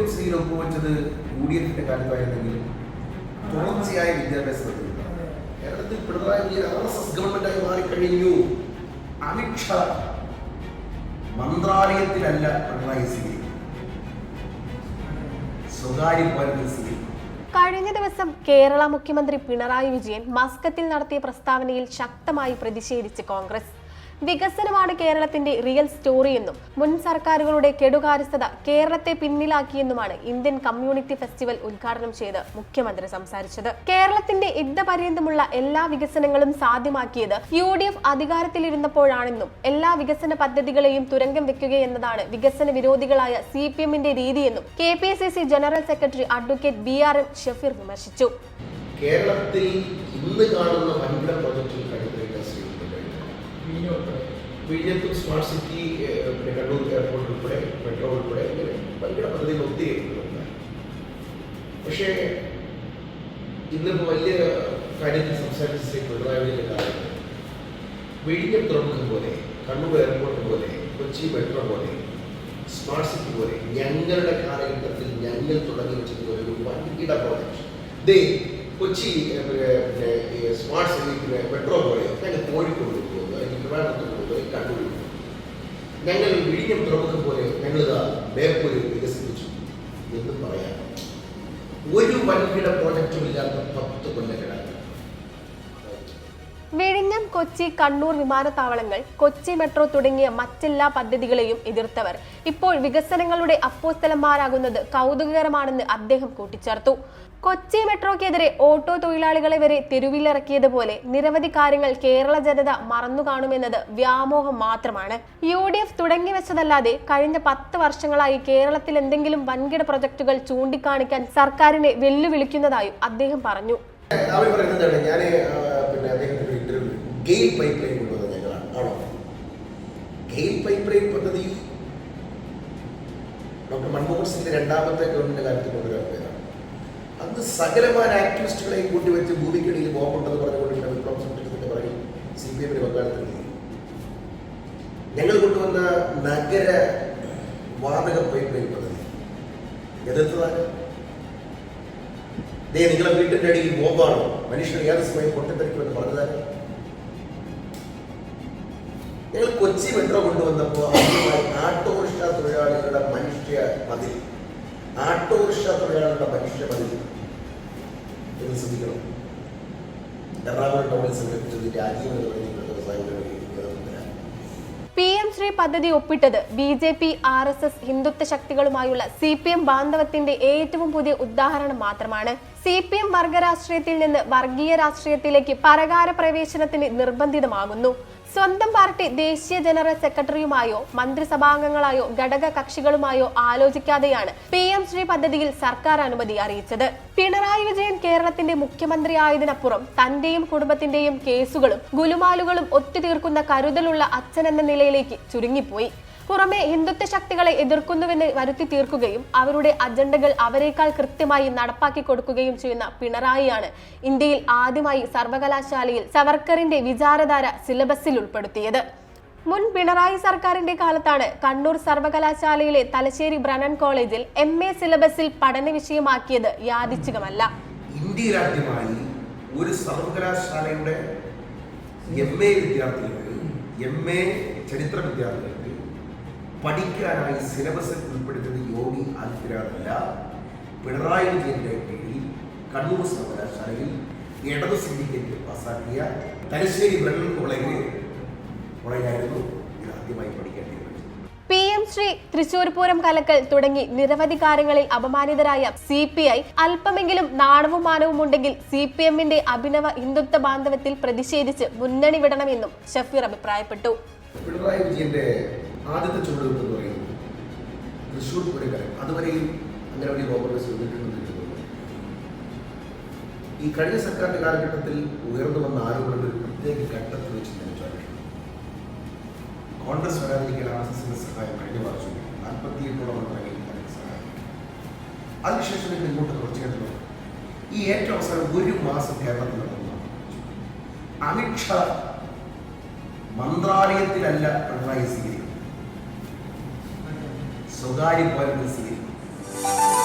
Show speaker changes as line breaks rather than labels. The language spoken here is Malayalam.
എം സിയിൽ ഒപ്പുവെച്ചത് യു ഡി എഫിന്റെ കാലത്തായിരുന്നെങ്കിലും തുടർച്ചയായ വിദ്യാഭ്യാസത്തിൽ കേരളത്തിൽ Pinarayi Vijayan R S S ഗവൺമെന്റായി മാറിക്കഴിഞ്ഞു. അമിത്ഷാ മന്ത്രാലയത്തിലല്ല പിണറായി സ്വീകരിക്കും സ്വകാര്യ ഭവനത്തിൽ സ്വീകരിക്കും
കഴിഞ്ഞ ദിവസം കേരള മുഖ്യമന്ത്രി പിണറായി വിജയൻ മസ്കത്തിൽ നടത്തിയ പ്രസ്താവനയിൽ ശക്തമായി പ്രതിഷേധിച്ച് കോൺഗ്രസ്. വികസനമാണ് കേരളത്തിന്റെ റിയൽ സ്റ്റോറി എന്നും മുൻ സർക്കാരുകളുടെ കെടുകാര്യസ്ഥത കേരളത്തെ പിന്നിലാക്കിയെന്നുമാണ് ഇന്ത്യൻ കമ്മ്യൂണിറ്റി ഫെസ്റ്റിവൽ ഉദ്ഘാടനം ചെയ്ത് മുഖ്യമന്ത്രി സംസാരിച്ചത്. കേരളത്തിന്റെ യുദ്ധപര്യന്തമുള്ള എല്ലാ വികസനങ്ങളും സാധ്യമാക്കിയത് യു ഡി എഫ് അധികാരത്തിലിരുന്നപ്പോഴാണെന്നും എല്ലാ വികസന പദ്ധതികളെയും തുരങ്കം വെക്കുകയെന്നതാണ് വികസന വിരോധികളായ സി പി എമ്മിന്റെ രീതിയെന്നും K P C C general secretary advocate B R M Shafeer വിമർശിച്ചു.
കേരളത്തിൽ ഇന്ന് കാണുന്ന വൻകിട ശ്രീകുമാർ വിഴിഞ്ഞത്തും സ്മാർട്ട് സിറ്റി പിന്നെ കണ്ണൂർ എയർപോർട്ട് ഉൾപ്പെടെ മെട്രോ ഉൾപ്പെടെ ഇങ്ങനെ ഭയങ്കര പദ്ധതികൾ ഒത്തിരി. പക്ഷേ ഇന്നിപ്പോൾ വലിയ കാര്യത്തിൽ സംസാരിച്ച പിണറായി കാലത്ത് വിഴിഞ്ഞം തുറമുഖം പോലെ കണ്ണൂർ എയർപോർട്ട് പോലെ കൊച്ചി മെട്രോ പോലെ സ്മാർട്ട് സിറ്റി പോലെ ഞങ്ങളുടെ കാലഘട്ടത്തിൽ ഞങ്ങൾ തുടങ്ങി വെച്ചിരുന്ന ഒരു വൻകിട പ്രോജക്റ്റ് ദേ കൊച്ചി സ്മാർട്ട് സിറ്റി മെട്രോ പോലെ ഞങ്ങൾ കോഴിക്കോട് പോകുന്നു പോകുന്നു ഞങ്ങൾ വിഴിഞ്ഞം തുറമുഖം പോലെ ഞങ്ങളിതാ ബേപ്പൂരിൽ വികസിപ്പിച്ചു എന്ന് പറയാം. ഒരു വൻകിട പ്രോജക്റ്റും ഇല്ലാത്ത പത്ത് കൊല്ലങ്ങളാണ്
വിഴിഞ്ഞം കൊച്ചി കണ്ണൂർ വിമാനത്താവളങ്ങൾ കൊച്ചി മെട്രോ തുടങ്ങിയ മറ്റെല്ലാ പദ്ധതികളെയും എതിർത്തവർ. ഇപ്പോൾ വികസനങ്ങളുടെ അപ്പോസ്തലന്മാരാകുന്നത് കൗതുകകരമാണെന്ന് അദ്ദേഹം കൂട്ടിച്ചേർത്തു. കൊച്ചി മെട്രോക്കെതിരെ ഓട്ടോ തൊഴിലാളികളെ വരെ തെരുവിലിറക്കിയതുപോലെ നിരവധി കാര്യങ്ങൾ കേരള ജനത മറന്നു കാണുമെന്നത് വ്യാമോഹം മാത്രമാണ്. യു ഡി എഫ് തുടങ്ങി വെച്ചതല്ലാതെ കഴിഞ്ഞ പത്ത് വർഷങ്ങളായി കേരളത്തിൽ എന്തെങ്കിലും വൻകിട പ്രൊജക്ടുകൾ ചൂണ്ടിക്കാണിക്കാൻ സർക്കാരിനെ വെല്ലുവിളിക്കുന്നതായും അദ്ദേഹം പറഞ്ഞു.
ഗെയിൽ പൈപ്പ് ലൈൻ കൊണ്ടുവന്നത് ഞങ്ങളാണ് ആണോ ഗെയിൽ പൈപ്പ് ലൈൻ പദ്ധതി ഡോക്ടർ മൻമോഹൻ സിംഗിന്റെ രണ്ടാമത്തെ ഗവൺമെന്റ് കാലത്ത് കൊണ്ടുവരാൻ പോയതാണ് അന്ന് സകലമായ ആക്ടിവിസ്റ്റുകളെയും കൂട്ടിവെച്ച് ഭൂമിക്കടിയിൽ ബോംബുണ്ടെന്ന് പറഞ്ഞുകൊണ്ടിരുന്ന വിപ്ലവം സൃഷ്ടിച്ചതിന്റെ പറയും സി പി എമ്മിന് പങ്കാളിത്തം ഞങ്ങൾ കൊണ്ടുവന്ന നഗര വാതക പൈപ്പ് ലൈൻ പദ്ധതി എതിർത്തതാണ് ദേ നിങ്ങളെ വീട്ടിന്റെ അടിയിൽ ബോംബാണ് മനുഷ്യർ ഏത് സമയം പൊട്ടിത്തെറിക്കുമെന്ന് പറഞ്ഞതാണ് ഞങ്ങൾ കൊച്ചി മെട്രോ കൊണ്ടുവന്നപ്പോൾ ആദ്യമായി ആട്ടോറിക്ഷ തൊഴിലാളികളുടെ മനുഷ്യ മതിൽ. ആട്ടോറിക്ഷ തൊഴിലാളികളുടെ മനുഷ്യ മതിൽ. എന്ന് ശ്രദ്ധിക്കണം. എറണാകുളം ടൗണിൽ സംഘടിപ്പിച്ചത് രാജീവ്
പി എം ശ്രീ പദ്ധതി ഒപ്പിട്ടത് B J P R S S Hindutva ശക്തികളുമായുള്ള C P M ബാന്ധവത്തിന്റെ ഏറ്റവും പുതിയ ഉദാഹരണം മാത്രമാണ്. സി പി എം വർഗ രാഷ്ട്രീയത്തിൽ നിന്ന് വർഗീയ രാഷ്ട്രീയത്തിലേക്ക് പരകാര പ്രവേശനത്തിന് നിർബന്ധിതമാകുന്നു. സ്വന്തം പാർട്ടി ദേശീയ ജനറൽ സെക്രട്ടറിയുമായോ മന്ത്രിസഭാംഗങ്ങളായോ ഘടക കക്ഷികളുമായോ ആലോചിക്കാതെയാണ് പി എം ശ്രീ പദ്ധതിയിൽ സർക്കാർ അനുമതി അറിയിച്ചത്. പിണറായി വിജയൻ കേരളത്തിന്റെ മുഖ്യമന്ത്രിയായതിനപ്പുറം തന്റെയും കുടുംബത്തിന്റെയും കേസുകളും ഗുലുമാലുകളും ഒത്തുതീർക്കുന്ന കരുതലുള്ള അച്ഛൻ എന്ന നിലയിലേക്ക് ചുരുങ്ങിപ്പോയി. പുറമെ ഹിന്ദുത്വ ശക്തികളെ എതിർക്കുന്നുവെന്ന് വരുത്തി തീർക്കുകയും അവരുടെ അജണ്ടകൾ അവരെക്കാൾ കൃത്യമായി നടപ്പാക്കി കൊടുക്കുകയും ചെയ്യുന്ന പിണറായിയാണ് ഇന്ത്യയിൽ ആദ്യമായി സർവകലാശാലയിൽ സവർക്കറിന്റെ വിചാരധാര സിലബസിൽ ഉൾപ്പെടുത്തിയത്. മുൻ പിണറായി സർക്കാരിന്റെ കാലത്താണ് കണ്ണൂർ സർവകലാശാലയിലെ തലശ്ശേരി ബ്രനൻ കോളേജിൽ എം എ സിലബസിൽ പഠന വിഷയമാക്കിയത് യാദൃച്ഛികമല്ല.
ഇന്ത്യയിലാദ്യമായി ഒരു സർവകലാശാലയുടെ എം എ വിദ്യാർത്ഥികൾക്ക് എം എ ചരിത്ര പഠിക്കാനായി സിലബസിൽ ഉൾപ്പെടുത്തിയത് യോഗി ആദിത്യനാഥല്ല. പിണറായി വിജയന്റെ കീഴിൽ കണ്ണൂർ സർവകലാശാലയിൽ ഇടത് സിൻഡിക്കേറ്റ് പാസ്സാക്കിയ തലശ്ശേരി ബ്രണ്ണൻ കോളേജ് കോളേജായിരുന്നു ഇത് ആദ്യമായി പഠിക്കേണ്ടത്
പി എം ശ്രീ തൃശൂർ പൂരം കലക്കൽ തുടങ്ങി നിരവധി കാര്യങ്ങളിൽ അപമാനിതരായ സി പി ഐ അല്പമെങ്കിലും നാണവും മാനവും ഉണ്ടെങ്കിൽ സി പി എമ്മിന്റെ അഭിനവ ഹിന്ദുത്വ ബാന്ധവത്തിൽ പ്രതിഷേധിച്ച് മുന്നണി വിടണമെന്നും ഷഫീർ അഭിപ്രായപ്പെട്ടു.
പിണറായി വിജയന്റെ ആദ്യത്തെ ചുവടുവെപ്പ് എന്ന് പറയുന്നത് തൃശ്ശൂർ പൂരക്കാരൻ അതുവരെയും അങ്ങനെ വലിയ കോൺഗ്രസ് വന്നിട്ടുണ്ടെന്ന് ഈ കഴിഞ്ഞ സർക്കാരിന്റെ കാലഘട്ടത്തിൽ ഉയർന്നു വന്ന ആരോപണങ്ങൾ പ്രത്യേക ഘട്ടത്തിൽ വെച്ച് കോൺഗ്രസ് വരാതിരിക്കാൻ ആർ എസ് എസിന്റെ സഹായം കഴിഞ്ഞ വർഷം നാൽപ്പത്തിയെട്ടോളം സഹായം അതിനുശേഷം നിങ്ങൾ ഇങ്ങോട്ട് തുടർച്ചയായിട്ട് നോക്കും. ഈ ഏറ്റവും അവസാനം ഒരു മാസം കേരളത്തിൽ നടന്നു. അമിത്ഷാ മന്ത്രാലയത്തിലല്ല പിണറായി സ്വീകരിക്കുന്നത് സ്വകാര്യ കോലത്തിൽ സ്വീകരിക്കും